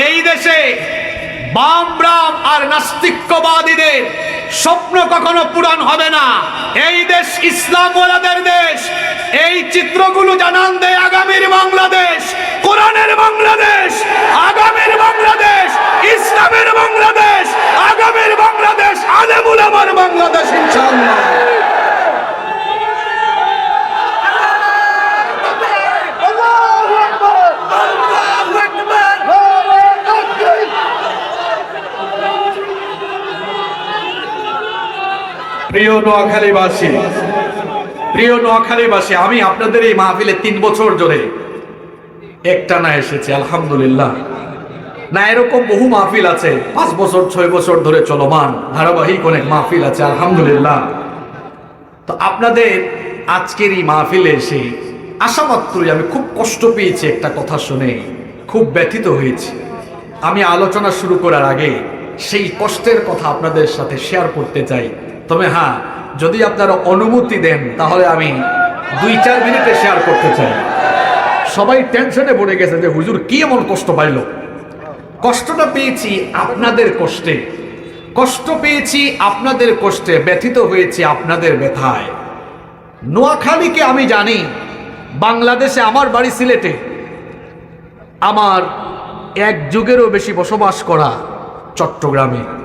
এই দেশে বামরাম আর নাস্তিক্যবাদীদের স্বপ্ন কখনো পূরণ হবে না। এই দেশ ইসলাম ওলাদের দেশ। এই চিত্রগুলো জানান দেয় আগামীর বাংলাদেশ, কোরআনের বাংলাদেশ, আগামীর বাংলাদেশ ইসলামের বাংলাদেশ আগামীর বাংলাদেশ আলেমুল আমার বাংলাদেশ ইনশাআল্লাহ প্রিয় নোয়াখালীবাসী প্রিয় নোয়াখালীবাসী, আমি আপনাদের এই মাহফিলে তিন বছর ধরে একটানা এসেছি, আলহামদুলিল্লাহ। না, এরকম বহু মাহফিল আছে, পাঁচ বছর, ছয় বছর ধরে চলমান ধারাবাহিক অনেক মাহফিল আছে, আলহামদুলিল্লাহ। তো আপনাদের আজকের এই মাহফিলে এসে আসা মাত্রই আমি খুব কষ্ট পেয়েছি একটা কথা শুনে, খুব ব্যথিত হয়েছি। আমি আলোচনা শুরু করার আগে সেই কষ্টের কথা আপনাদের সাথে শেয়ার করতে চাই। তবে হ্যাঁ যদি আপনারা অনুমতি দেন, তাহলে আমি দুই চার মিনিটে শেয়ার করতে চাই। সবাই টেনশনে পড়ে গেছে যে হুজুর কি এমন কষ্ট পাইল? কষ্টটা পেয়েছি আপনাদের কষ্টে। কষ্ট পেয়েছি আপনাদের কষ্টে, ব্যথিত হয়েছি আপনাদের ব্যথায়। নোয়াখালীকে আমি জানি, বাংলাদেশে আমার বাড়ি সিলেটে। আমার এক যুগেরও বেশি বসবাস করা চট্টগ্রামে।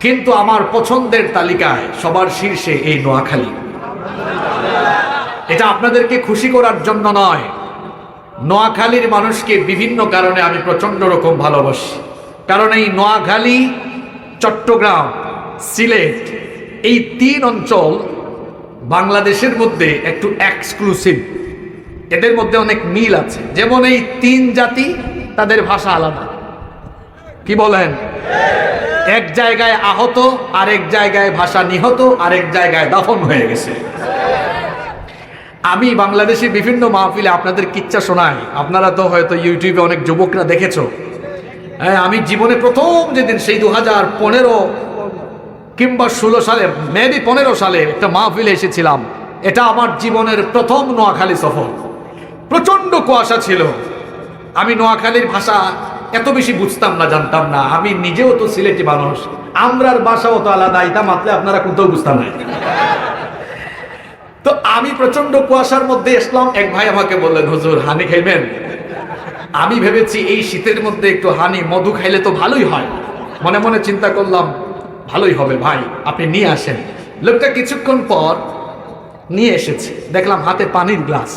কিন্তু আমার পছন্দের তালিকায় সবার শীর্ষে এই নোয়াখালী। এটা আপনাদেরকে খুশি করার জন্য নয়। নোয়াখালীর মানুষকে বিভিন্ন কারণে আমি প্রচণ্ড রকম ভালোবাসি। কারণ এই নোয়াখালী, চট্টগ্রাম, সিলেট, এই তিন অঞ্চল বাংলাদেশের মধ্যে একটু এক্সক্লুসিভ এদের মধ্যে অনেক মিল আছে। যেমন এই তিন জাতি, তাদের ভাষা আলাদা। কি বলেন? এক জায়গায় আহত, আরেক জায়গায় ভাষা নিহত, আরেক জায়গায় দাফন হয়ে গেছে। আমি বাংলাদেশে বিভিন্ন মাহফিলে আপনাদের কিচ্ছা শোনাই। আপনারা তো হয়তো ইউটিউবে অনেক যুবকরা দেখেছ। হ্যাঁ আমি জীবনে প্রথম যেদিন সেই দু হাজার পনেরো কিংবা ষোলো সালে, মেবি পনেরো সালে একটা মাহফিলে এসেছিলাম। এটা আমার জীবনের প্রথম নোয়াখালী সফর। প্রচণ্ড কুয়াশা ছিল। আমি নোয়াখালীর ভাষা এত বেশি বুঝতাম না, জানতাম না। আমি নিজেও তো সিলেটি মানুষ। আমরার বাসাও তো আলাদা, এটা মাত্রে আপনারা কোথাও বুঝতাম না। তো আমি প্রচণ্ড কুয়াশার মধ্যে আসলাম, এক ভাই আমাকে বললেন, হুজুর, হানি খাইবেন? আমি ভেবেছি এই শীতের মধ্যে একটু হানি, মধু খাইলে তো ভালোই হয়। মনে মনে চিন্তা করলাম, ভালোই হবে ভাই, আপনি নিয়ে আসেন। লোকটা কিছুক্ষণ পর নিয়ে এসেছে। দেখলাম হাতে পানির গ্লাস।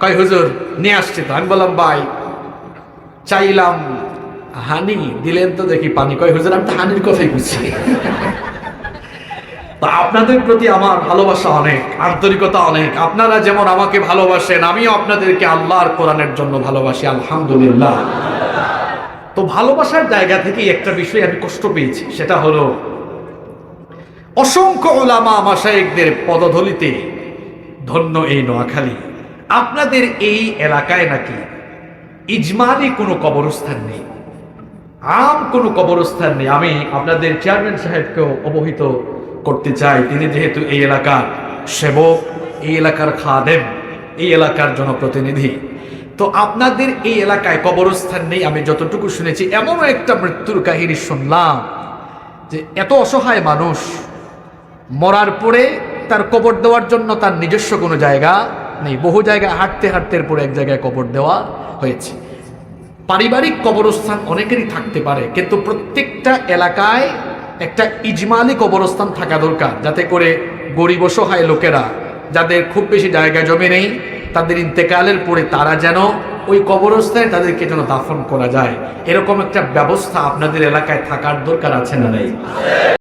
কয়, হুজুর, নিয়ে আসছে তো। আমি বললাম, ভাই চাইলাম, হানি, দিলেন তো দেখি পানি। কয়, হুজুর, আমি তো হানির কথাই বুঝছি। তা আপনাদের প্রতি আমার ভালোবাসা অনেক, আন্তরিকতা অনেক। আপনারা যেমন আমাকে ভালোবাসেন, আমিও আপনাদেরকে আল্লাহর কোরআনের জন্য ভালোবাসি, আলহামদুলিল্লাহ। তো ভালোবাসার জায়গা থেকেই একটা বিষয় আমি কষ্ট পেয়েছি, সেটা হলো, অসংখ্য ওলামা মাসায়েকদের পদধলিতে ধন্য এই নোয়াখালী। আপনাদের এই এলাকায় নাকি ইজমালি কোনো কবরস্থান নেই। আম কোনো কবরস্থান নেই। আমি আপনাদের চেয়ারম্যান সাহেবকেও অবহিত করতে চাই। তিনি যেহেতু এই এলাকার সেবক, এই এলাকার খাদেম, এই এলাকার জনপ্রতিনিধি। তো আপনাদের এই এলাকায় কবরস্থান নেই, আমি যতটুকু শুনেছি এমনও একটা মৃত্যুর কাহিনী শুনলাম যে এত অসহায় মানুষ মরার পরে তার কবর দেওয়ার জন্য তার নিজস্ব কোনো জায়গা নেই। বহু জায়গায় হাঁটতে হাঁটতে পরে এক জায়গায় কবর দেওয়া হয়েছে। পারিবারিক কবরস্থান অনেকেরই থাকতে পারে, কিন্তু প্রত্যেকটা এলাকায় একটা ইজমালি কবরস্থান থাকা দরকার, যাতে করে গরিব অসহায় লোকেরা, যাদের খুব বেশি জায়গা জমি নেই, তাদের ইন্তেকালের পরে তারা যেন ওই কবরস্থানে তাদেরকে যেন দাফন করা যায়। এরকম একটা ব্যবস্থা আপনাদের এলাকায় থাকার দরকার আছে না নেই?